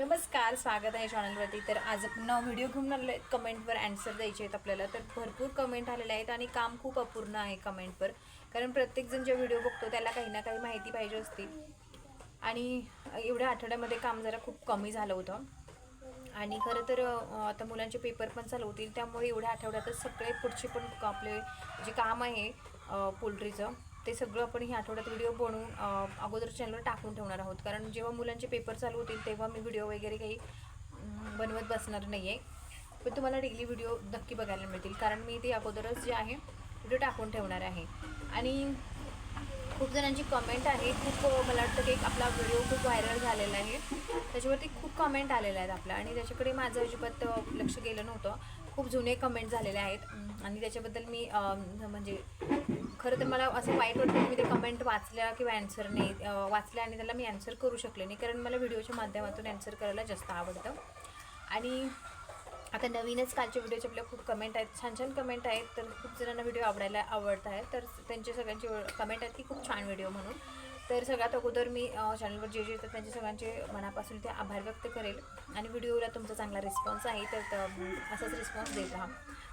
नमस्कार स्वागत आहे चॅनलवरती. तर आज पुन्हा व्हिडिओ घेऊन आलेलो आहेत कमेंटवर अँसर द्यायचे आहेत आपल्याला. तर भरपूर कमेंट आलेले आहेत आणि काम खूप अपूर्ण आहे कमेंटवर. कारण प्रत्येकजण जे व्हिडिओ बघतो त्याला काही ना काही माहिती पाहिजे असते. आणि एवढ्या आठवड्यामध्ये काम जरा खूप कमी झालं होतं. आणि खरं तर आता मुलांचे पेपर पण चालू होतील. त्यामुळे एवढ्या आठवड्यातच सगळे पुढचे पण आपले जे काम आहे पोल्ट्रीचं ते सगळं आपण ह्या आठवड्यात व्हिडिओ बनवून अगोदर चॅनलवर टाकून ठेवणार आहोत. कारण जेव्हा मुलांचे पेपर चालू होतील तेव्हा मी व्हिडिओ वगैरे काही बनवत बसणार नाही आहे पण तुम्हाला डेली व्हिडिओ नक्की बघायला मिळतील. कारण मी ते अगोदरच जे आहे व्हिडिओ टाकून ठेवणार आहे. आणि खूप जणांची कमेंट आहे खूप मला वाटतं की एक आपला व्हिडिओ खूप व्हायरल झालेला आहे. त्याच्यावरती खूप कमेंट आलेल्या आहेत आपल्या. आणि त्याच्याकडे माझं अजिबात लक्ष गेलं नव्हतं. खूप जुने कमेंट झालेले आहेत. आणि त्याच्याबद्दल मी म्हणजे खरं तर मला असं वाईट वाटतं की मी ते कमेंट वाचल्या किंवा ॲन्सर नाही वाचल्या आणि त्याला मी ॲन्सर करू शकले नाही. कारण मला व्हिडिओच्या माध्यमातून ॲन्सर करायला जास्त आवडतं. आणि आता नवीनच कालच्या व्हिडिओचे आपल्या खूप कमेंट आहेत. छान छान कमेंट आहेत. तर खूप जणांना व्हिडिओ आवडायला आवडत आहेत. तर त्यांचे सगळ्यांचे कमेंट आहेत की खूप छान व्हिडिओ म्हणून. तर सगळ्यात अगोदर मी चॅनलवर जे जे येतात त्यांचे सगळ्यांचे मनापासून ते आभार व्यक्त करेल. आणि व्हिडिओला तुमचा चांगला रिस्पॉन्स आहे तर असाच रिस्पॉन्स देत राहा.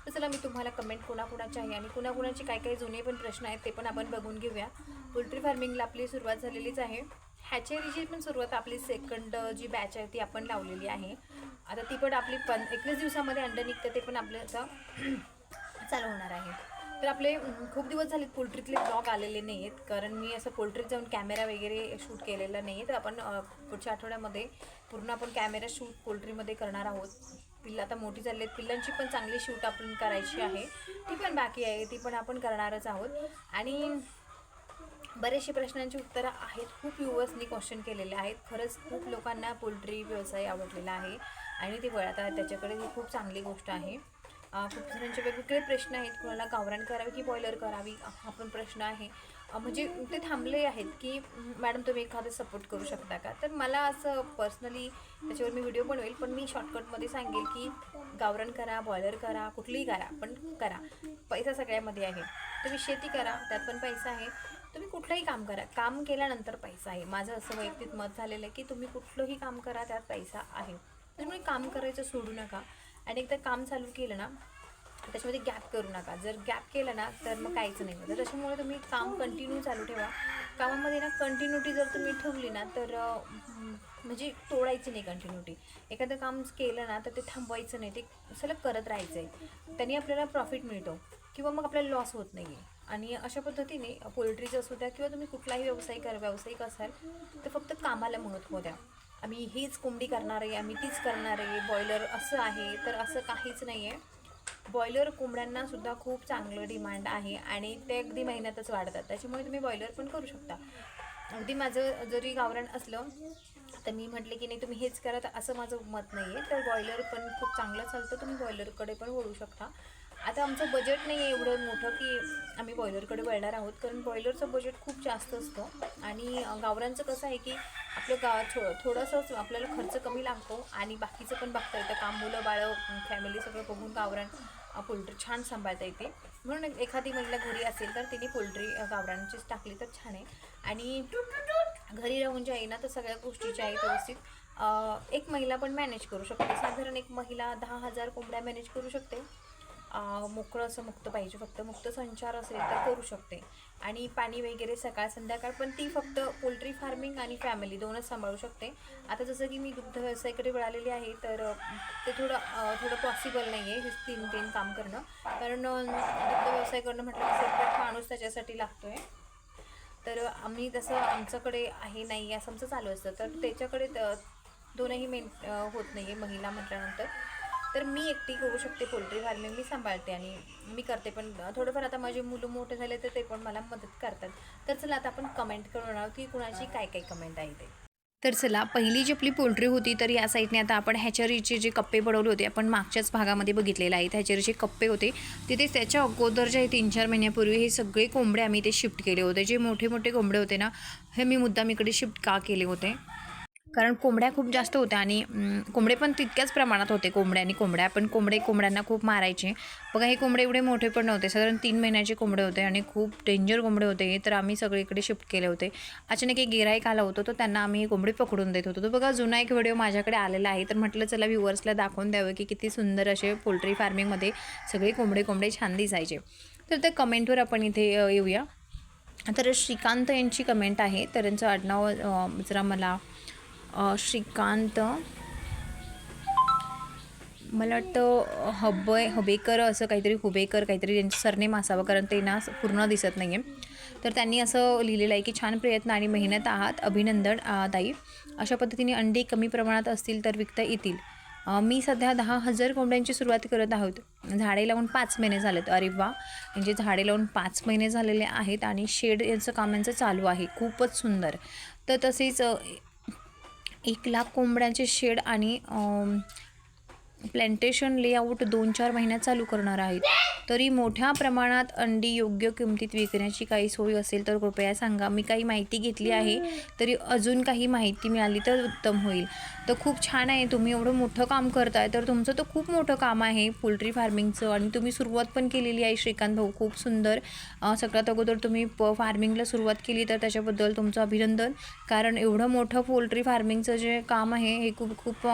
तर चला मी तुम्हाला कमेंट कोणाकोणाची आहे आणि कुणाकुणाचे काय काही जुने पण प्रश्न आहेत ते पण आपण बघून घेऊया. पोल्ट्री फार्मिंगला आपली सुरुवात झालेलीच आहे. हॅचेरीची पण सुरुवात आपली सेकंड जी बॅच आहे ती आपण लावलेली आहे. आता ती पण आपली पण एकवीस दिवसामध्ये अंडं निघतं ते पण आपलं आता चालू होणार आहे. तर आपले खूप दिवस झाले पोल्ट्रीतले ब्लॉग आलेले नाही आहेत कारण मी असं पोल्ट्रीत जाऊन कॅमेरा वगैरे शूट केलेला नाही आहे तर आपण पुढच्या आठवड्यामध्ये पूर्ण आपण कॅमेरा शूट पोल्ट्रीमध्ये करणार आहोत. पिल्लं आता मोठी झाली आहेत. पिल्लांची पण चांगली शूट आपण करायची आहे. ती पण बाकी आहे. ती पण आपण करणारच आहोत. आणि बरेचसे प्रश्नांची उत्तरं आहेत. खूप युवर्सनी क्वेश्चन केलेले आहेत. खरंच खूप लोकांना पोल्ट्री व्यवसाय आवडलेला आहे. आणि ते वळत आहेत. त्याच्याकडे ही खूप चांगली गोष्ट आहे. खूप जणांचे वेगवेगळे प्रश्न आहेत. कोणाला गावरान करावी की बॉयलर करावी? हा पण प्रश्न आहे. म्हणजे ते थांबले आहेत की मॅडम तुम्ही एखादं सपोर्ट करू शकता का? तर मला असं पर्सनली त्याच्यावर मी व्हिडिओ बनवेल पण मी शॉर्टकटमध्ये सांगेल की गावरान करा बॉयलर करा कुठलीही करा पण करा. पैसा सगळ्यामध्ये आहे. तुम्ही शेती करा त्यात पण पैसा आहे. तुम्ही कुठलंही काम करा. काम केल्यानंतर पैसा आहे. माझं असं वैयक्तिक मत झालेलं आहे की तुम्ही कुठलंही काम करा त्यात पैसा आहे. त्यामुळे काम करायचं सोडू नका. आणि एकदा काम चालू केलं ना त्याच्यामध्ये गॅप करू नका. जर गॅप केलं ना तर मग काहीच नाही होतं. त्याच्यामुळे तुम्ही काम कंटिन्यू चालू ठेवा. कामामध्ये ना कंटिन्युटी जर तुम्ही ठेवली ना तर म्हणजे तोडायची नाही कंटिन्युटी एखादं काम केलं ना तर ते थांबवायचं नाही. ते सलग करत राहायचं आहे त्यांनी आपल्याला प्रॉफिट मिळतो. किंवा मग आपल्याला लॉस होत नाही आहे आणि अशा पद्धतीने पोल्ट्रीचं असू द्या किंवा तुम्ही कुठलाही व्यवसाय कर व्यावसायिक असाल तर फक्त कामाला महत्त्व द्या. आम्ही हीच कोंबडी करणार आहे आम्ही तीच करणार आहे. बॉयलर असं आहे तर असं काहीच नाही आहे बॉयलर कोंबड्यांनासुद्धा खूप चांगलं डिमांड आहे आणि ते अगदी महिन्यातच वाढतात. त्याच्यामुळे तुम्ही बॉयलर पण करू शकता. अगदी माझं जरी गावरान असलं तर मी म्हटले की नाही तुम्ही हेच करा तर असं माझं मत नाही आहे तर बॉयलर पण खूप चांगलं चालतं तुम्ही बॉयलरकडे पण वळू शकता. आता आमचं बजेट नाही आहे एवढं मोठं की आम्ही बॉयलरकडे वळणार आहोत. कारण बॉयलरचं बजेट खूप जास्त असतं. आणि गावरांचं कसं आहे की आपलं गा थो थोडंसं आपल्याला खर्च कमी लागतो आणि बाकीचं पण बघता येतं. काम मुलं बाळं फॅमिली सगळं बघून गावरान पोल्ट्री छान सांभाळता येते. म्हणून एखादी महिला घरी असेल तर तिने पोल्ट्री गावरांचीच टाकली तर छान आहे. आणि घरी राहून जे आहे ना तर सगळ्या गोष्टीच्या आहेत व्यवस्थित एक महिला पण मॅनेज करू शकते. साधारण एक महिला दहा हजार कोंबड्या मॅनेज करू शकते. मोकळं असं मुक्त पाहिजे फक्त मुक्त संचार असेल तर करू शकते. आणि पाणी वगैरे सकाळ संध्याकाळ पण ती फक्त पोल्ट्री फार्मिंग आणि फॅमिली दोनच सांभाळू शकते. आता जसं की मी दुग्ध व्यवसायाकडे वळालेली आहे तर ते थोडं थोडं पॉसिबल नाही आहे हे तीन तीन काम करणं. कारण दुग्ध व्यवसाय करणं म्हटलं सेपरेट माणूस त्याच्यासाठी लागतो आहे तर आम्ही तसं आमच्याकडे आहे नाही असं आमचं चालू असतं. तर त्याच्याकडे दोनही मेन होत नाही आहे महिला म्हटल्यानंतर. तर मी एकटी करू शकते पोल्ट्री फार्मिंग मी सांभाळते आणि मी करते. पण थोडंफार आता माझे मुलं मोठे झाले तर ते पण मला मदत करतात. तर चला आता आपण कमेंट करून आहोत की कुणाची काय काय कमेंट आहे ते. तर चला पहिली जी आपली पोल्ट्री होती तर या साईडने आता आपण हॅचरीचे जे कप्पे बनवले होते आपण मागच्याच भागामध्ये बघितलेले आहेत. हॅचरीचे कप्पे होते. तिथे त्याच्या अगोदर जे तीन चार महिन्यापूर्वी हे सगळे कोंबडे आम्ही ते शिफ्ट केले होते. जे मोठे मोठे कोंबडे होते ना हे मी मुद्दाम इकडे शिफ्ट का केले होते? कारण कोंबड्या खूप जास्त होत्या आणि कोंबडे पण तितक्याच प्रमाणात होते कोंबड्या आणि कोंबड्या. पण कोंबडे कोंबड्यांना खूप मारायचे. बघा हे कोंबडे एवढे मोठे पण नव्हते. साधारण तीन महिन्याचे कोंबडे होते आणि खूप डेंजर कोंबडे होते. तर आम्ही सगळीकडे शिफ्ट केले होते. अचानक एक गिराईक आला होतो तर त्यांना आम्ही हे कोंबडे पकडून देत होतो. तो बघा जुना एक व्हिडिओ माझ्याकडे आलेला आहे. तर म्हटलं चला व्ह्युअर्सला दाखवून द्यावं की किती सुंदर असे पोल्ट्री फार्मिंगमध्ये सगळे कोंबडे कोंबडे छान दिसायचे. तर त्या कमेंटवर आपण इथे येऊया. तर श्रीकांत यांची कमेंट आहे. तर त्यांचं आडनाव जरा मला श्रीकांत. मला वाटतं हबय हबेकर असं काहीतरी हुबेकर काहीतरी त्यांचं सरनेम असावं कारण ते ना पूर्ण दिसत नाही आहे तर त्यांनी असं लिहिलेलं आहे की छान प्रयत्न आणि मेहनत आहात अभिनंदन ताई. अशा पद्धतीने अंडी कमी प्रमाणात असतील तर विकता येतील. मी सध्या दहा हजार कोंबड्यांची सुरुवात करत आहोत. झाडे लावून पाच महिने झालेत. अरे वा! म्हणजे झाडे लावून पाच महिने झालेले आहेत आणि शेड यांचं काम यांचं चालू आहे. खूपच सुंदर. तर तसेच एक लाख कोंबड्यांचे शेड आणि प्लॅन्टेशन लेआउट दोन चार महिन्यात चालू करणार आहेत. तरी मोठ्या प्रमाणात अंडी योग्य किमतीत विकण्याची काही सोय असेल तर कृपया सांगा. मी काही माहिती घेतली आहे तरी अजून काही माहिती मिळाली तर उत्तम होईल. तर खूप छान आहे तुम्ही एवढं मोठं काम करताय तर तुमचं तर खूप मोठं काम आहे पोल्ट्री फार्मिंगचं आणि तुम्ही सुरुवात पण केलेली आहे श्रीकांत भाऊ. खूप सुंदर सगळ्यात अगोदर तुम्ही प फार्मिंगला सुरुवात केली तर त्याच्याबद्दल तुमचं अभिनंदन. कारण एवढं मोठं पोल्ट्री फार्मिंगचं जे काम आहे हे खूप खूप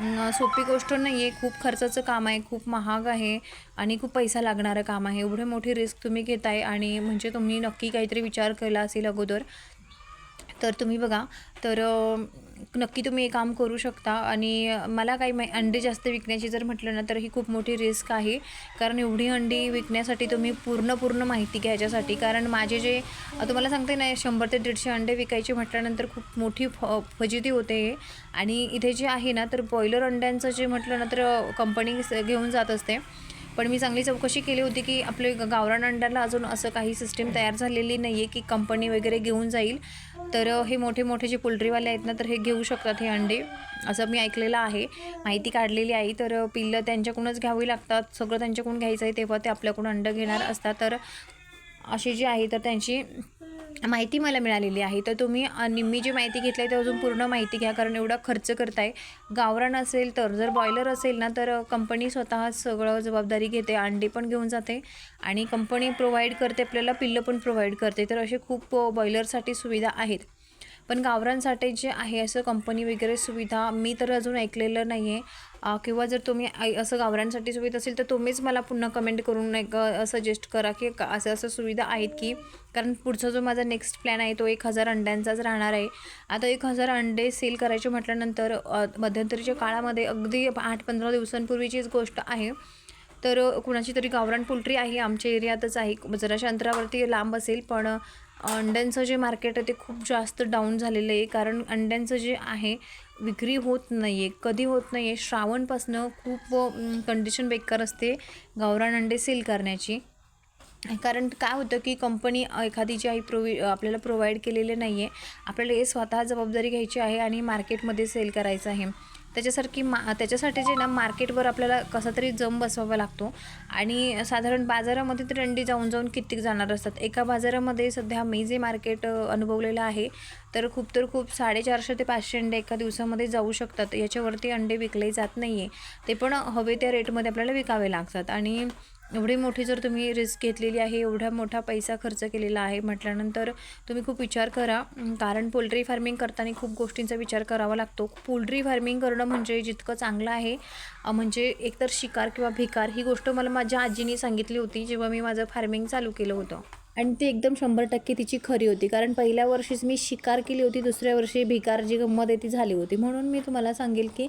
सोपी गोष्ट नाही आहे खूप खर्चाचं काम आहे खूप महाग आहे आणि खूप पैसा लागणारं काम आहे. एवढे मोठी रिस्क तुम्ही घेताय आणि म्हणजे तुम्ही नक्की काहीतरी विचार केला असेल अगोदर तर तुम्ही बघा. तर नक्की तुम्ही हे काम करू शकता. आणि मला काही मा अंडे जास्त विकण्याची जर म्हटलं ना तर ही खूप मोठी रिस्क आहे. कारण एवढी अंडी विकण्यासाठी तुम्ही पूर्ण पूर्ण माहिती घ्यायच्यासाठी कारण माझे जे तुम्हाला सांगते ना शंभर ते दीडशे अंडे विकायचे म्हटल्यानंतर खूप मोठी फ फजिती होते आणि इथे जे आहे ना तर बॉयलर अंड्यांचं जे म्हटलं ना तर कंपनी घेऊन जात असते. पण मी चांगली चौकशी केली होती की आपले ग- गावरान अंड्याला अजून असं काही सिस्टीम तयार झालेली नाही आहे की कंपनी वगैरे घेऊन जाईल. तर हे मोठे मोठे जे पोल्ट्रीवाले आहेत ना तर हे घेऊ शकतात हे अंडे. असं मी ऐकलेलं आहे. माहिती काढलेली आहे. तर पिल्लं त्यांच्याकडूनच घ्यावी लागतात. सगळं त्यांच्याकडून घ्यायचं आहे तेव्हा ते आपल्याकडून अंडं घेणार असतात. तर अशी जे आहे तर त्यांची माहिती मला मिळालेली आहे. तर तुम्ही निम्मी जी माहिती घेतली आहे ते अजून पूर्ण माहिती घ्या कारण एवढा खर्च करताय. गावरान असेल तर जर बॉयलर असेल ना तर कंपनी स्वतः सगळं जबाबदारी घेते अंडी पण घेऊन जाते आणि कंपनी प्रोव्हाइड करते आपल्याला पिल्लं पण प्रोव्हाइड करते. तर असे खूप बॉयलरसाठी सुविधा आहेत. पण गावरांसाठी जे आहे असं कंपनी वगैरे सुविधा मी तर अजून ऐकलेलं नाही आहे किंवा जर तुम्ही ऐ- असं गावरांसाठी सुविधा असेल तर तुम्हीच मला पुन्हा कमेंट करून एक सजेस्ट करा की असं असं सुविधा आहेत की कारण पुढचा जो माझा नेक्स्ट प्लॅन आहे तो एक हजार अंड्यांचाच राहणार आहे. आता एक हजार अंडे सेल करायचे म्हटल्यानंतर मध्यंतरीच्या काळामध्ये अगदी आठ पंधरा दिवसांपूर्वीचीच गोष्ट आहे. तर कुणाची तरी गावरान पोल्ट्री आहे आमच्या एरियातच आहे. जराशा अंतरावरती लांब असेल पण अंड्यांचं जे मार्केट आहे ते खूप जास्त डाऊन झालेलं आहे. कारण अंड्यांचं जे आहे विक्री होत नाही आहे कधी होत नाही आहे श्रावणपासनं खूप कंडिशन बेकार असते गावरान अंडे सेल करण्याची. कारण काय होतं की कंपनी एखादी जी आहे प्रोवि आपल्याला प्रोव्हाइड केलेले नाही आहे आपल्याला हे स्वतः जबाबदारी घ्यायची आहे आणि मार्केटमध्ये सेल करायचं आहे. त्याच्यासारखी मा त्याच्यासाठी जे ना मार्केटवर आपल्याला कसा तरी जम बसवावा लागतो. आणि साधारण बाजारामध्ये तर अंडी जाऊन जाऊन कित्येक जाणार असतात. एका बाजारामध्ये सध्या मी जे मार्केट अनुभवलेलं आहे तर खूप तर खूप साडेचारशे ते पाचशे अंडे एका दिवसामध्ये जाऊ शकतात. याच्यावरती अंडे विकले जात नाही आहे ते पण हवे त्या रेटमध्ये आपल्याला विकावे लागतात. आणि एवढी मोठी जर तुम्ही रिस्क घेतलेली आहे एवढा मोठा पैसा खर्च केलेला आहे म्हटल्यानंतर तुम्ही खूप विचार करा. कारण पोल्ट्री फार्मिंग करताना खूप गोष्टींचा विचार करावा लागतो. पोल्ट्री फार्मिंग करणं म्हणजे जितकं चांगलं आहे म्हणजे एकतर शिकार किंवा भिकार ही गोष्ट मला माझ्या आजीने सांगितली होती जेव्हा मी माझं फार्मिंग चालू केलं होतं. आणि ती एकदम शंभर टक्के तिची खरी होती. कारण पहिल्या वर्षीच मी शिकार केली होती दुसऱ्या वर्षी भिकार जी गंमत आहे ती झाली होती. म्हणून मी तुम्हाला सांगेल की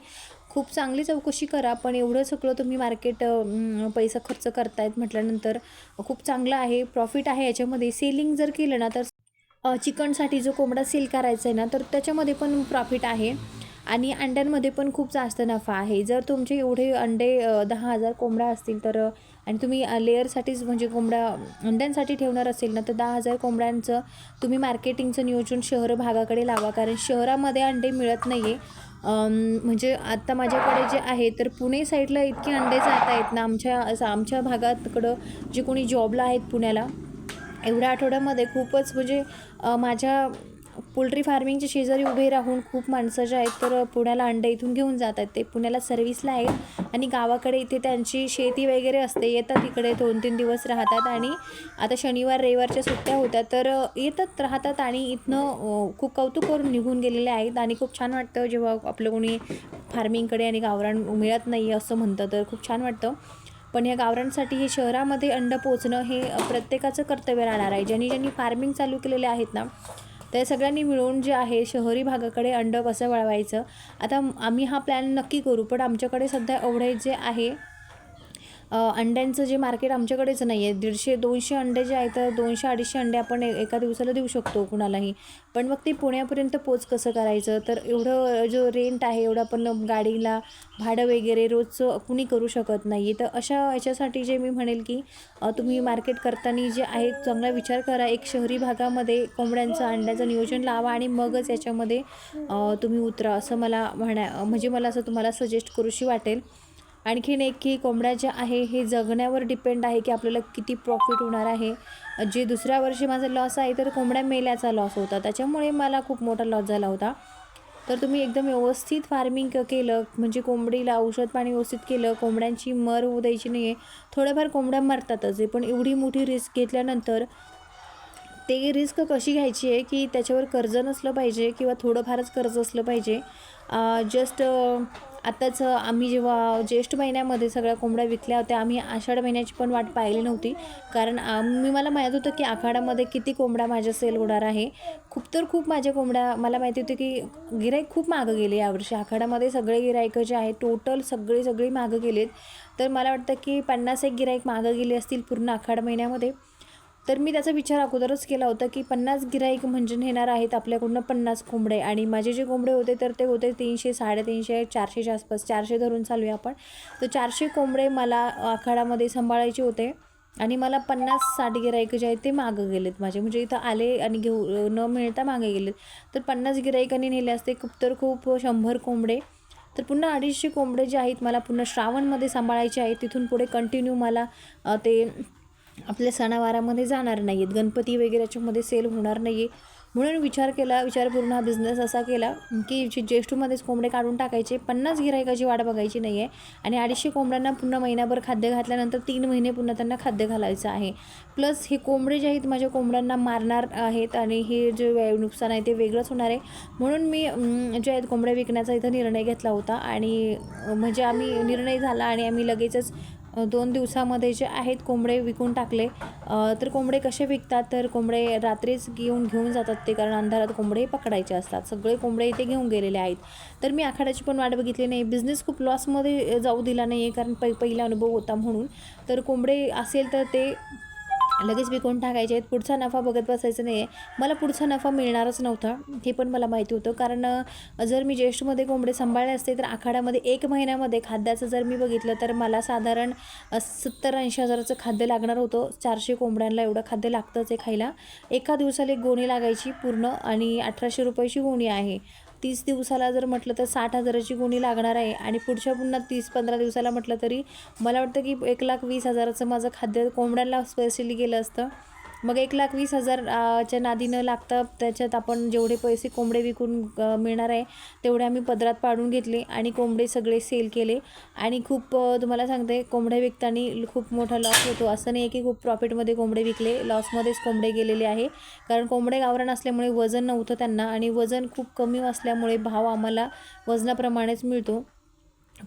खूप चांगली चौकशी करा पण एवढं सगळं तुम्ही मार्केट पैसा खर्च करतायत म्हटल्यानंतर खूप चांगलं आहे प्रॉफिट आहे याच्यामध्ये. सेलिंग जर केलं ना तर चिकनसाठी जो कोंबडा सेल करायचा आहे ना तर त्याच्यामध्ये पण प्रॉफिट आहे. आणि अंड्यांमध्ये पण खूप जास्त नफा आहे. जर तुमचे एवढे अंडे दहा हजार कोंबडा असतील तर आणि तुम्ही लेअरसाठीच म्हणजे कोंबडा अंड्यांसाठी ठेवणार असेल ना तर दहा हजार कोंबड्यांचं तुम्ही मार्केटिंगचं नियोजन शहर भागाकडे लावा. कारण शहरामध्ये अंडे मिळत नाही आहे म्हणजे आत्ता माझ्याकडे जे आहे तर पुणे साईडला इतके अंडे जात आहेत ना आमच्या असं आमच्या भागातकडं जे कोणी जॉबला आहेत पुण्याला एवढ्या आठवड्यामध्ये खूपच म्हणजे माझ्या पोल्ट्री फार्मिंगच्या शेजारी उभे राहून खूप माणसं जे आहेत तर पुण्याला अंडे इथून घेऊन जातात ते पुण्याला सर्व्हिसला आहेत आणि गावाकडे इथे त्यांची शेती वगैरे असते. येतात इकडे दोन तीन दिवस राहतात आणि आता शनिवार रविवारच्या सुट्ट्या होत्या तर येतात राहतात आणि इथनं खूप कौतुक करून निघून गेलेले आहेत आणि खूप छान वाटतं जेव्हा आपलं कोणी फार्मिंगकडे आणि गावरान मिळत नाही असं म्हणतं तर खूप छान वाटतं. पण या गावरांसाठी हे शहरामध्ये अंड पोचणं हे प्रत्येकाचं कर्तव्य राहणार आहे. ज्यांनी ज्यांनी फार्मिंग चालू केलेले आहेत ना त्या सगळ्यांनी मिळून जे आहे शहरी भागाकडे अंड कसं वळवायचं. आता आम्ही हा प्लॅन नक्की करू पण आमच्याकडे सध्या एवढे जे आहे अंड्यांचं जे मार्केट आमच्याकडेच नाही आहे दीडशे दोनशे अंडे जे आहेत तर दोनशे अडीचशे अंडे आपण एका दिवसाला देऊ शकतो कुणालाही. पण मग ते पुण्यापर्यंत पोच कसं करायचं? तर एवढं जो रेंट आहे एवढं आपण गाडीला भाडं वगैरे रोजचं कुणी करू शकत नाही तर अशा याच्यासाठी जे मी म्हणेल की तुम्ही मार्केट करताना जे आहे चांगला विचार करा. एक शहरी भागामध्ये कोंबड्यांचं अंड्याचं नियोजन लावा आणि मगच याच्यामध्ये तुम्ही उतरा. असं मला म्हणा म्हणजे मला असं तुम्हाला सजेस्ट करूशी वाटेल. आणखीन एक की कोंबड्या ज्या आहे हे जगण्यावर डिपेंड आहे की आपल्याला किती प्रॉफिट होणार आहे. जे दुसऱ्या वर्षी माझा लॉस आहे तर कोंबड्या मेल्याचा लॉस होता. त्याच्यामुळे मला खूप मोठा लॉस झाला होता. तर तुम्ही एकदम व्यवस्थित फार्मिंग केलं म्हणजे कोंबडीला औषध पाणी व्यवस्थित केलं कोंबड्यांची मर होऊ द्यायची नाही आहे थोड्याफार कोंबड्या मरतातच आहे पण एवढी मोठी रिस्क घेतल्यानंतर ते रिस्क कशी घ्यायची आहे की त्याच्यावर कर्ज नसलं पाहिजे किंवा थोडंफारच कर्ज असलं पाहिजे. जस्ट आत्ताच आम्ही जेव्हा ज्येष्ठ महिन्यामध्ये सगळ्या कोंबड्या विकल्या होत्या आम्ही आषाढ महिन्याची पण वाट पाहिली नव्हती. कारण मी मला माहीत होतं की आखाडामध्ये किती कोंबड्या माझ्या सेल होणार आहे. खूप तर खूप माझ्या कोंबड्या मला माहिती होती की गिराईक खूप मागं गेले यावर्षी आखाडामध्ये सगळे गिराईकं जे आहेत टोटल सगळी सगळी मागं गेलेत. तर मला वाटतं की पन्नास एक गिराईक मागं गेले असतील पूर्ण आखाड महिन्यामध्ये. तर मी त्याचा विचार अगोदरच केला होता की पन्नास गिराईक म्हणजे नेणार आहेत आपल्याकडून पन्नास कोंबडे. आणि माझे जे कोंबडे होते तर ते होते तीनशे साडेतीनशे चारशेच्या आसपास. चारशे धरून चालूया आपण. तर चारशे कोंबडे मला आखाडामध्ये सांभाळायचे होते. आणि मला पन्नास साठ गिराईक जे आहेत ते मागं गेलेत माझे. म्हणजे इथं आले आणि घेऊ न मिळता मागे गेलेत. तर पन्नास गिराईकांनी नेले असते खूप तर खूप शंभर कोंबडे. तर पुन्हा अडीचशे कोंबडे जे आहेत मला पुन्हा श्रावणमध्ये सांभाळायचे आहेत. तिथून पुढे कंटिन्यू मला ते आपल्या सणावारामध्ये जाणार नाही आहेत गणपती वगैरे याच्यामध्ये सेल होणार नाही आहे म्हणून विचार केला विचारपूर्ण हा बिझनेस असा केला की जे ज्येष्ठमध्येच कोंबडे काढून टाकायचे. पन्नास गिरायकाची वाट बघायची नाही आहे आणि अडीचशे कोंबड्यांना पुन्हा महिनाभर खाद्य घातल्यानंतर तीन महिने पुन्हा त्यांना खाद्य घालायचं आहे. प्लस हे कोंबडे जे आहेत माझ्या कोंबड्यांना मारणार आहेत आणि हे जे वे- नुकसान आहे ते वेगळंच होणार आहे. म्हणून मी जे आहेत कोंबड्या विकण्याचा इथं निर्णय घेतला होता. आणि म्हणजे आम्ही निर्णय झाला आणि आम्ही लगेचच दोन दिवसामध्ये जे आहेत कोंबडे विकून टाकले. तर कोंबडे कसे विकतात? तर कोंबडे रात्रीच घेऊन घेऊन जातात ते कारण अंधारात कोंबडे पकडायचे असतात. सगळे कोंबडे इथे घेऊन गेलेले आहेत. तर मी आखाड्याची पण वाट बघितली नाही. बिझनेस खूप लॉसमध्ये जाऊ दिला नाही आहे कारण पै पहिला अनुभव होता म्हणून. तर कोंबडे असेल तर ते लगेच विकून टाकायचे. आहेत पुढचा नफा बघत बसायचं नाही आहे मला पुढचा नफा मिळणारच नव्हता. हे पण मला माहिती होतं. कारण जर मी ज्येष्ठमध्ये कोंबडे सांभाळले असते तर आखाड्यामध्ये एक महिन्यामध्ये खाद्याचं जर मी बघितलं तर मला साधारण सत्तर ऐंशी हजाराचं खाद्य लागणार होतं. चारशे कोंबड्यांना एवढं खाद्य लागतंच आहे खायला. एका दिवसाला एक गोणी लागायची पूर्ण आणि अठराशे रुपयाची गोणी आहे. तीस दिवसाला जर म्हटलं तर साठ हजाराची गुणी लागणार आहे आणि पुढच्या पुन्हा तीस पंधरा दिवसाला म्हटलं तरी मला वाटतं की एक लाख वीस हजाराचं माझं खाद्य कोंबड्यांना स्पेशली गेलं असतं. मग एक लाख वीस हजारच्या नादीनं लागतं. त्याच्यात आपण जेवढे पैसे कोंबडे विकून मिळणार आहे तेवढे आम्ही पदरात पाडून घेतले आणि कोंबडे सगळे सेल केले. आणि खूप तुम्हाला सांगते कोंबडे विकताना खूप मोठा लॉस होतो. असं नाही की खूप प्रॉफिटमध्ये कोंबडे विकले लॉसमध्येच कोंबडे गेलेले आहे. कारण कोंबडे गावरान असल्यामुळे वजन नव्हतं त्यांना आणि वजन खूप कमी असल्यामुळे भाव आम्हाला वजनाप्रमाणेच मिळतो.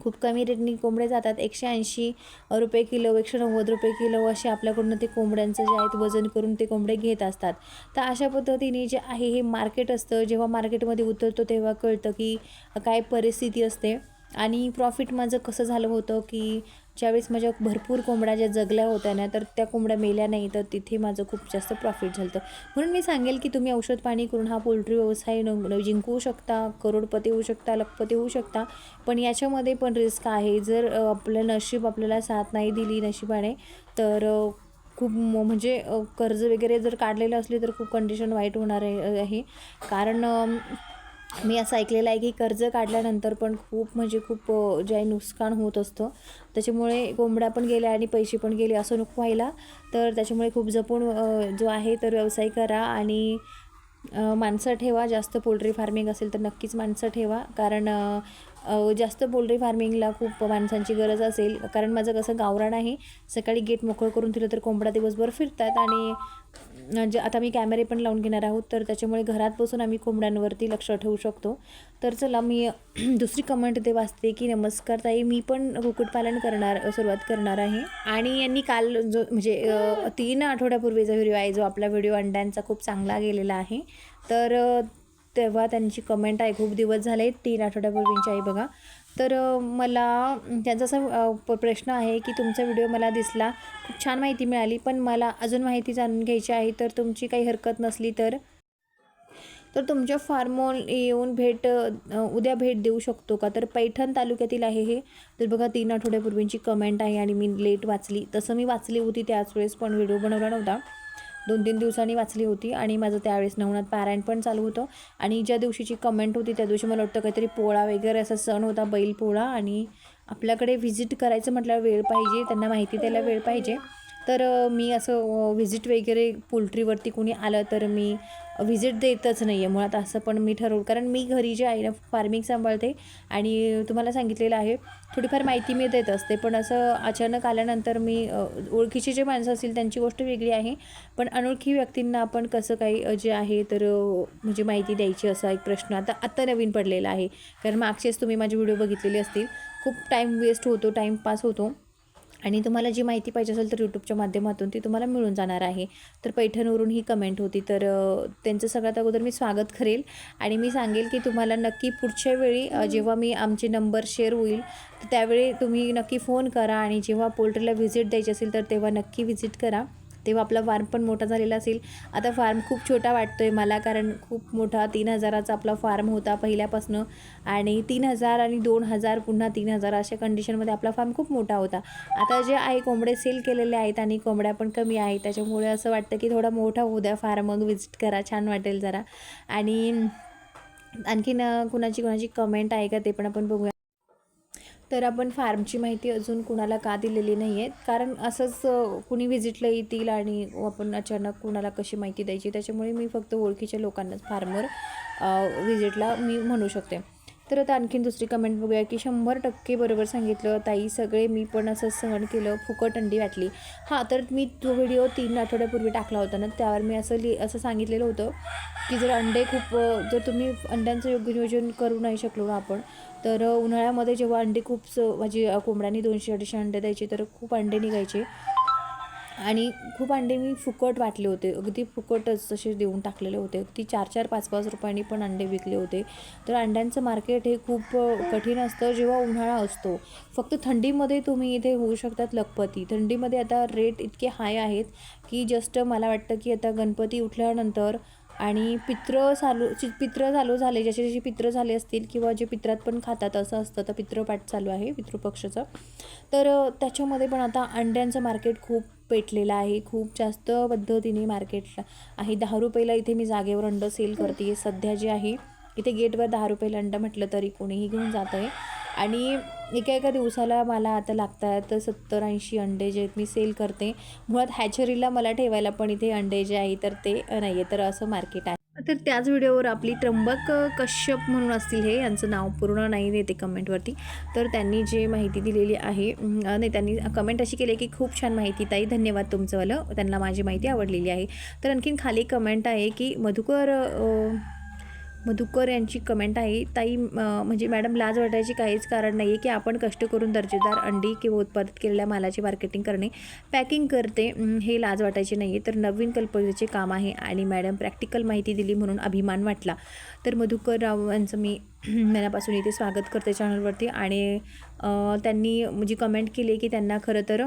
खूप कमी रेटनी कोंबडे जातात. एकशे ऐंशी रुपये किलो एकशे नव्वद रुपये किलो असे आपल्याकडून ते कोंबड्यांचं जे आहेत वजन करून ते कोंबडे घेत असतात. तर अशा पद्धतीने जे आहे हे मार्केट असतं. जेव्हा मार्केटमध्ये उतरतो तेव्हा कळतं की काय परिस्थिती असते. आणि प्रॉफिट माझं कसं झालं होतं की ज्यावेळेस माझ्या भरपूर कोंबड्या ज्या जगल्या होत्या ना तर त्या कोंबड्या मेल्या नाही तर तिथे माझं खूप जास्त प्रॉफिट झालं म्हणून मी सांगेल की तुम्ही औषध पाणी करून हा पोल्ट्री व्यवसाय न जिंकू शकता करोडपती होऊ शकता लखपती होऊ शकता पण याच्यामध्ये पण रिस्क आहे. जर आपलं नशीब आपल्याला साथ नाही दिली नशिबाने तर खूप म- म्हणजे कर्ज वगैरे जर काढलेलं असले तर खूप कंडिशन वाईट होणार आहे कारण मी असं ऐकलेलं आहे की कर्ज काढल्यानंतर पण खूप म्हणजे खूप जे आहे नुकसान होत असतं. त्याच्यामुळे कोंबड्या पण गेल्या आणि पैसे पण गेले असं नको व्हायला. तर त्याच्यामुळे खूप जपून जो आहे तर व्यवसाय करा आणि माणसं ठेवा. जास्त पोल्ट्री फार्मिंग असेल तर नक्कीच माणसं ठेवा. कारण जास्त पोल्ट्री फार्मिंगला खूप माणसांची गरज असेल. कारण माझं कसं गावरान आहे. सकाळी गेट मोकळं करून दिलं तर कोंबडा दिवसभर फिरतात आणि जे आता मी कॅमेरे पण लावून घेणार आहोत तर त्याच्यामुळे घरात बसून आम्ही कोंबड्यांवरती लक्ष ठेवू शकतो. तर चला मी दुसरी कमेंट ते वाचते की नमस्कार ताई मी पण कुक्कुटपालन करणार सुरुवात करणार आहे. आणि यांनी काल जो म्हणजे तीन आठवड्यापूर्वीचा व्हिडिओ आहे जो आपला व्हिडिओ अंड्यांचा खूप चांगला गेलेला आहे. तर तेव्हा त्यांची कमेंट आहे खूप दिवस झाले तीन आठवड्यापूर्वींची आहे बघा. तर मला त्यांचा असा प- प्रश्न आहे की तुमचा व्हिडिओ मला दिसला. खूप छान माहिती मिळाली पण मला अजून माहिती जाणून घ्यायची आहे तर तुमची काही हरकत नसली तर. तर तुमच्या फार्मॉल येऊन भेट उद्या भेट देऊ शकतो का? तर पैठण तालुक्यातील आहे हे. तर बघा तीन आठवड्यापूर्वींची कमेंट आहे आणि मी लेट वाचली. तसं मी वाचली होती त्याच वेळेस पण व्हिडिओ बनवला नव्हता. दोन तीन दिवसांनी वाचली होती आणि माझं त्यावेळेस नवनाथ पारायण पण चालू होतं. आणि ज्या दिवशीची कमेंट होती त्या दिवशी मला वाटतं काहीतरी पोळा वगैरे असा सण होता बैल पोळा. आणि आपल्याकडे व्हिजिट करायचं म्हटल्यावर वेळ पाहिजे त्यांना माहिती द्यायला वेळ पाहिजे. तर मी असं व्हिजिट वगैरे पोल्ट्रीवरती कोणी आलं तर मी व्हिजिट देतच नाही आहे मुळात असं पण मी ठरवलं कारण मी घरी जे आहे ना फार्मिंग सांभाळते आणि तुम्हाला सांगितलेलं आहे थोडीफार माहिती मी देत असते. पण असं अचानक आल्यानंतर मी ओळखीची ओळखीचे जे माणसं असतील त्यांची गोष्ट वेगळी आहे. पण अनोळखी व्यक्तींना आपण कसं काही जे आहे तर म्हणजे माहिती द्यायची असा एक प्रश्न आता आत्ता नवीन पडलेला आहे. कारण मागचेच तुम्ही माझे व्हिडिओ बघितलेले असतील. खूप टाईम वेस्ट होतो टाईमपास होतो. आणि तुम्हाला जी माहिती पाहिजे असेल तर यूट्यूबच्या माध्यमातून ती तुम्हाला मिळून जाणार आहे. तर पैठणवरून ही कमेंट होती. तर त्यांचं सगळ्यात अगोदर मी स्वागत करेल आणि मी सांगेल की तुम्हाला नक्की पुढच्या वेळी जेव्हा मी आमचे नंबर शेअर होईल तर त्यावेळी तुम्ही नक्की फोन करा आणि जेव्हा पोल्ट्रीला व्हिजिट द्यायची असेल तर तेव्हा नक्की व्हिजिट करा. तेव्हा आपला फार्म पण मोठा झालेला असेल. आता फार्म खूप छोटा वाटतो आहे मला कारण खूप मोठा तीन हजाराचा आपला फार्म होता पहिल्यापासनं. आणि तीन हजार आणि दोन हजार पुन्हा तीन हजार अशा कंडिशनमध्ये आपला फार्म खूप मोठा होता. आता जे आहे कोंबडे सेल केलेले आहेत आणि कोंबड्या पण कमी आहेत. त्याच्यामुळे असं वाटतं की थोडा मोठा होऊ द्या फार्म मग विजिट करा छान वाटेल जरा. आणि आणखीन कुणाची कुणाची कमेंट आहे का ते पण आपण बघूया. तर आपण फार्मची माहिती अजून कुणाला का दिलेली नाही आहे कारण असंच कुणी व्हिजिटला येतील आणि आपण अचानक कुणाला कशी माहिती द्यायची? त्याच्यामुळे मी फक्त ओळखीच्या लोकांनाच फार्मर व्हिजिटला मी म्हणू शकते. तर आता आणखीन दुसरी कमेंट बघूया की शंभर टक्के बरोबर सांगितलं ताई. सगळे मी पण असं सहन केलं फुकट अंडी वाटली हां तर मी तो व्हिडिओ तीन आठवड्यापूर्वी टाकला होता ना त्यावर मी असं लि असं सांगितलेलं होतं की जर अंडे खूप जर तुम्ही अंड्यांचं योग्य नियोजन करू नाही शकलो ना आपण तर उन्हाळ्यामध्ये जेव्हा अंडे खूप स- माझी कोंबड्यांनी दोनशे अडीचशे अंडे द्यायचे तर खूप अंडे निघायचे. आणि खूप अंडे मी फुकट वाटले होते. अगदी फुकटच तसे देऊन टाकलेले होते. अगदी चार चार पाच पाच रुपयांनी पण अंडे विकले होते. तर अंड्यांचं मार्केट हे खूप कठीण असतं जेव्हा उन्हाळा असतो. फक्त थंडीमध्ये तुम्ही इथे होऊ शकतात लखपती. थंडीमध्ये आता रेट इतके हाय आहेत की जस्ट मला वाटतं की आता गणपती उठल्यानंतर आणि पित्र चालू चि- पित्र चालू झाले ज्याचे जसे पित्र झाले असतील किंवा जे पित्रात पण खातात असं असतं तर पित्रपाठ चालू आहे पितृपक्षाचं. तर त्याच्यामध्ये पण आता अंड्यांचं मार्केट खूप पेटलेलं आहे खूप जास्त पद्धतीने मार्केट आहे. दहा रुपयाला इथे मी जागेवर अंड सेल करते. सध्या जे आहे इथे गेटवर दहा रुपयाला अंडं म्हटलं तरी कोणीही घेऊन जात आहे. आणि एका एका दिवसाला मला आता लागतात सत्तर ऐंशी अंडे जे मी सेल करते. मुळात हॅचरीला मला ठेवायला पण इथे अंडे जे आहे तर ते नाही आहे तर असं मार्केट आहे. तर त्याच व्हिडिओवर आपली त्र्यंबक कश्यप म्हणून असतील हे यांचं नाव पूर्ण नाही देते कमेंटवरती. तर त्यांनी जे माहिती दिलेली आहे नाही त्यांनी कमेंट अशी केली की खूप छान माहिती ताई धन्यवाद तुमचंवालं त्यांना माझी माहिती आवडलेली आहे. तर आणखीन खाली कमेंट आहे की मधुकर मधुकर यांची कमेंट आहे. ताई म्हणजे मॅडम लाज वाटायची काहीच कारण नाही आहे की आपण कष्ट करून दर्जेदार अंडी किंवा उत्पादित केलेल्या मालाची मार्केटिंग करणे. पॅकिंग करते हे लाज वाटायचे नाही आहे तर नवीन कल्पनेचे काम आहे आणि मॅडम प्रॅक्टिकल माहिती दिली म्हणून अभिमान वाटला. तर मधुकर राव यांचं मी मनापासून इथे स्वागत करते चॅनलवरती आणि त्यांनी म्हणजे कमेंट केली की त्यांना खरं तर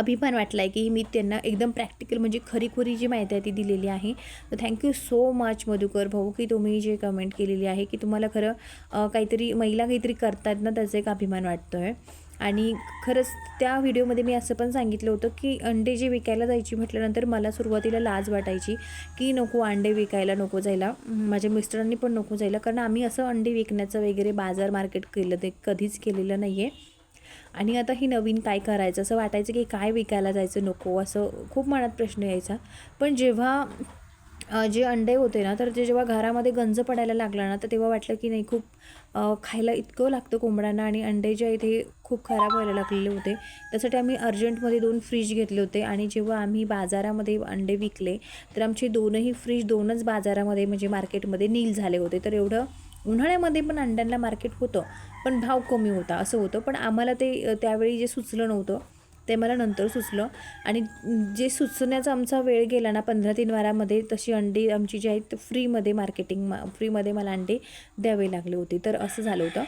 अभिमान वाटला आहे की मी त्यांना एकदम प्रॅक्टिकल म्हणजे खरीखुरी जी माहिती आहे ती दिलेली आहे. तर थँक्यू सो मच मधुकर भाऊ की तुम्ही जे कमेंट केलेली आहे की तुम्हाला खरं काहीतरी महिला काहीतरी करतात ना त्याचा एक अभिमान वाटतो आहे आणि खरंच त्या व्हिडिओमध्ये मी असं पण सांगितलं होतं की अंडे जे विकायला जायची म्हटल्यानंतर मला सुरुवातीला लाज वाटायची की नको अंडे विकायला नको जायला. माझ्या मिस्टरांनी पण नको जायला कारण आम्ही असं अंडे विकण्याचं वगैरे बाजार मार्केट केलं ते कधीच केलेलं नाही आहे आणि आता ही नवीन काय करायचं? असं वाटायचं की काय विकायला जायचं नको? असं खूप मनात प्रश्न यायचा. पण जेव्हा जे अंडे होते ना तर ते जेव्हा घरामध्ये गंज पडायला लागला ना तर तेव्हा वाटलं की नाही खूप खायला इतकं लागतं कोंबड्यांना आणि अंडे जे आहे ते खूप खराब व्हायला लागलेले होते. त्यासाठी आम्ही अर्जंटमध्ये दोन फ्रीज घेतले होते आणि जेव्हा आम्ही बाजारामध्ये अंडे विकले तर आमचे दोनही फ्रीज दोनच बाजारामध्ये म्हणजे मार्केटमध्ये नील झाले होते. तर एवढं उन्हाळ्यामध्ये पण अंड्यांना मार्केट होतं पण भाव कमी होता असं होतं. पण आम्हाला ते त्यावेळी जे सुचलं नव्हतं ते मला नंतर सुचलं. आणि जे सुचण्याचा आमचा वेळ गेला ना पंधरा तीन वारामध्ये तशी अंडी आमची जी आहेत फ्रीमध्ये मार्केटिंग मा फ्रीमध्ये मला अंडे द्यावे लागले होते. तर असं झालं होतं.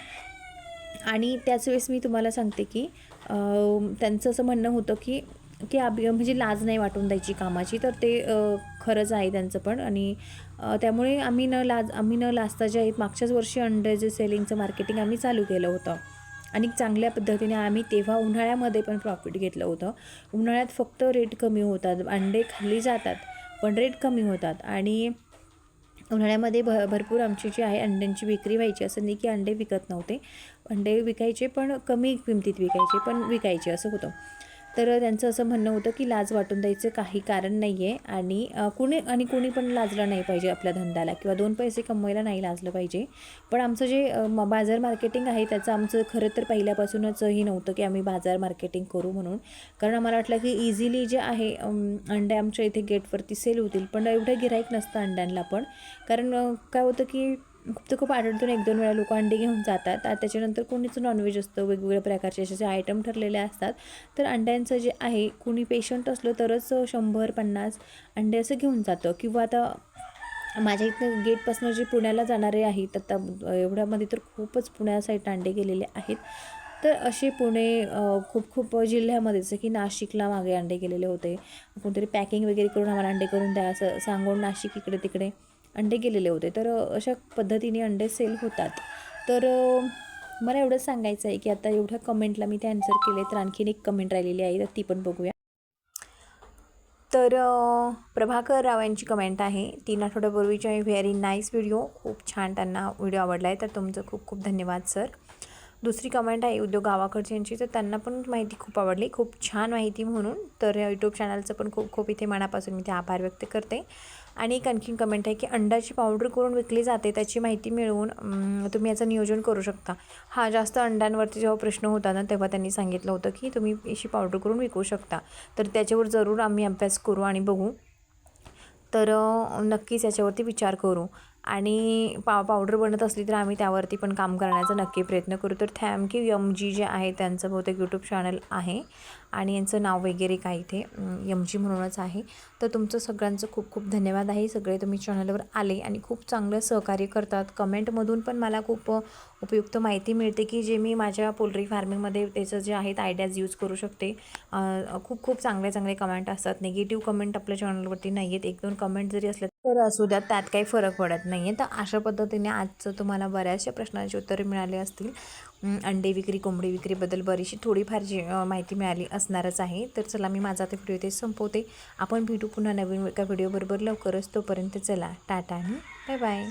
आणि त्याच वेळेस मी तुम्हाला सांगते की त्यांचं असं म्हणणं होतं की की अभि म्हणजे लाज नाही वाटून द्यायची कामाची तर ते खरंच आहे त्यांचं पण. आणि त्यामुळे आम्ही न लाज आम्ही न लाजता जे आहेत मागच्याच वर्षी अंड्याचे सेलिंगचं मार्केटिंग आम्ही चालू केलं होतं. आणि चांगल्या पद्धतीने आम्ही तेव्हा उन्हाळ्यामध्ये पण प्रॉफिट घेतलं होतं. उन्हाळ्यात फक्त रेट कमी होतात. अंडे खाल्ली जातात पण रेट कमी होतात. आणि उन्हाळ्यामध्ये भ भरपूर आमची जी आहे अंड्यांची विक्री व्हायची असं नाही की अंडे विकत नव्हते. अंडे विकायचे पण कमी किमतीत विकायचे पण विकायचे असं होतं. तर त्यांचं असं म्हणणं होतं की लाज वाटून द्यायचं काही कारण नाही आहे आणि कुणी आणि कुणी पण लाजलं नाही पाहिजे आपल्या धंद्याला किंवा दोन पैसे कमवायला नाही लाजलं पाहिजे. पण आमचं जे बाजार मार्केटिंग आहे त्याचं आमचं खरं तर पहिल्यापासूनच हे नव्हतं की आम्ही बाजार मार्केटिंग करू म्हणून. कारण आम्हाला वाटलं की इझिली जे आहे अंडे आमच्या इथे गेटवरती सेल होतील. पण एवढं गिराईक नसतं अंड्यांना पण. कारण काय होतं की खूप तर खूप आढळतून एक दोन वेळा लोक अंडे घेऊन जातात. त्याच्यानंतर कोणीच नॉनव्हेज असतं. वेगवेगळ्या प्रकारचे असे आयटम ठरलेले असतात. तर अंड्यांचं जे आहे कोणी पेशंट असलं तरच शंभर पन्नास अंडे असं घेऊन जातं. किंवा आता माझ्या इथनं गेटपासून जे पुण्याला जाणारे आहेत आता एवढ्यामध्ये तर खूपच पुण्यासाठी अंडे गेलेले आहेत. तर असे पुणे खूप खूप जिल्ह्यामध्ये जसं की नाशिकला मागे अंडे गेलेले होते. कोणतरी पॅकिंग वगैरे करून आम्हाला अंडे करून द्या असं सांगून नाशिक इकडे तिकडे. अंडे गेलेले होते. तर अशा पद्धतीने अंडे सेल होतात. तर मला एवढंच सांगायचं आहे की आता एवढ्या कमेंटला मी ते आन्सर केले तर आणखीन एक कमेंट राहिलेली आहे तर ती पण बघूया. तर प्रभाकर राव यांची कमेंट आहे. तीन आठवड्यापूर्वीची आहे व्हेरी नाईस व्हिडिओ खूप छान त्यांना व्हिडिओ आवडला आहे. तर तुमचं खूप खूप धन्यवाद सर दुसरी कमेंट आहे उद्योग गावाकडची यांची. तर त्यांना पण माहिती खूप आवडली. खूप छान माहिती म्हणून. तर यूट्यूब चॅनलचं पण खूप खूप इथे मनापासून मी ते आभार व्यक्त करते. आणि एक आणखीन कमेंट आहे की अंड्याची पावडर करून विकली जाते त्याची माहिती मिळवून तुम्ही याचं नियोजन करू शकता. हा जास्त अंड्यांवरती जेव्हा प्रश्न होता ना तेव्हा त्यांनी सांगितलं होतं की तुम्ही अशी पावडर करून विकू शकता. तर त्याच्यावर जरूर आम्ही अभ्यास करू आणि बघू. तर नक्कीच याच्यावरती विचार करू. आणि पा पावडर बनत असली तर आम्ही त्यावरती पण काम करण्याचा नक्की प्रयत्न करू. तर थँक्यू यम जी जे आहे त्यांचं बहुतेक यूट्यूब चॅनल आहे आणि यांचं नाव वगैरे काय इथे? यम जी म्हणूनच आहे. तर तुमचं सगळ्यांचं खूप खूप धन्यवाद आहे. सगळे तुम्ही चॅनलवर आले आणि खूप चांगलं सहकार्य करतात. कमेंटमधून पण मला खूप उपयुक्त माहिती मिळते की जे मी माझ्या पोल्ट्री फार्मिंगमध्ये त्याचं जे आहेत आयडियाज यूज करू शकते. खूप खूप चांगले चांगले कमेंट असतात. निगेटिव्ह कमेंट आपल्या चॅनलवरती नाही आहेत एक दोन कमेंट जरी असले तर असू द्या त्यात काही फरक पडत नाही आहे तर अशा पद्धतीने आजचं तुम्हाला बऱ्याचशा प्रश्नांची उत्तरे मिळाली असतील. अंडे विक्री कोंबडी विक्रीबद्दल बरीचशी थोडीफार जी माहिती मिळाली असणारच आहे. तर चला मी माझा ते व्हिडिओ ते संपवते. आपण भेटू पुन्हा नवीन एका व्हिडिओबरोबर लवकरच. तोपर्यंत चला टाटा आणि बाय बाय.